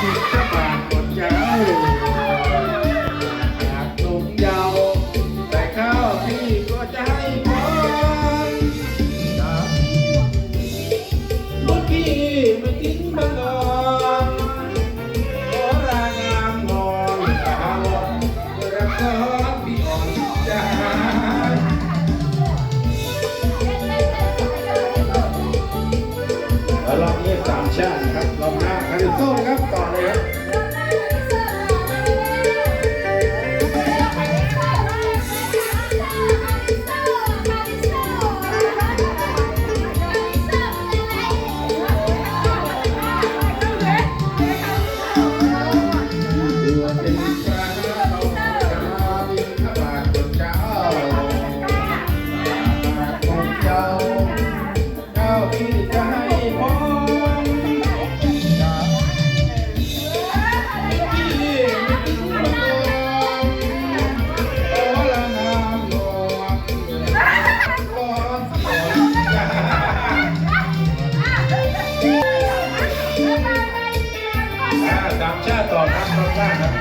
บิดบาทหมดเจ้าหากหนุ่มเยาว์แต่ข้าวพี่ก็จะให้พรเมื่อกี้ไม่ทิ้งบังกอนขอรางามงอนตาลอนรักก็พี่อ่อนจแล้วรอบนี้สามชาตินะครับรอบหน้า อ่าสามชาติต่อครับรอบหน้าครับ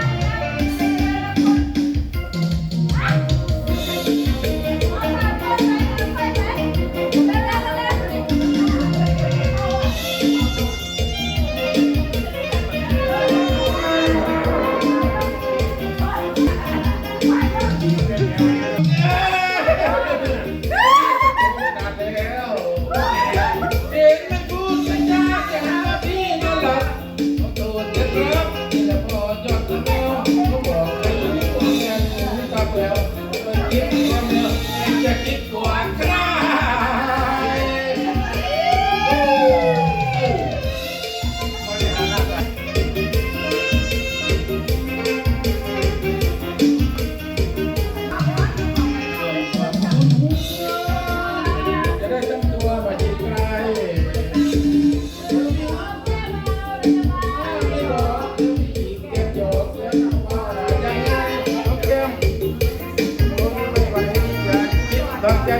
ใจ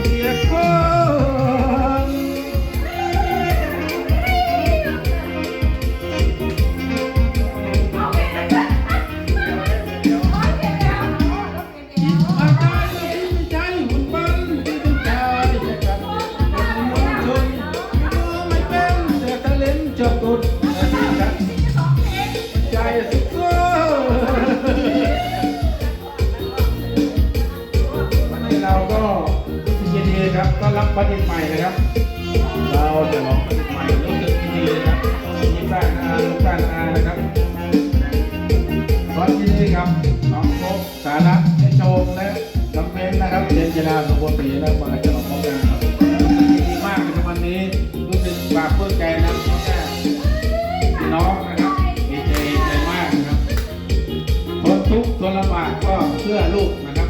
เสียคนอาการไม่ใจหุ่นมันที่เป็นใจจะกันเป็นมวลชนดูไม่เป็นแต่ทะเลนจะตุด ครับต้อนรับบัณฑิตใหม่นะครับ เราจะลองบัณฑิตใหม่รู้สึกดีนะครับยิ้มได้นะลูกได้นะนะครับขอยินดีครับน้องโคกสาระให้โชมและน้องเบนนะครับเจนจิราสมบูรณ์ปีและมาจะลองพบกันครับดีมากในวันนี้รู้สึกปลาบปลื้มใจนะน้องแก่น้องนะครับดีใจใจมากนะครับคนทุกข์คนลำบากก็เพื่อลูกนะครับ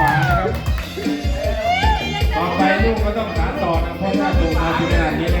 ได้ถึงานนี้นะ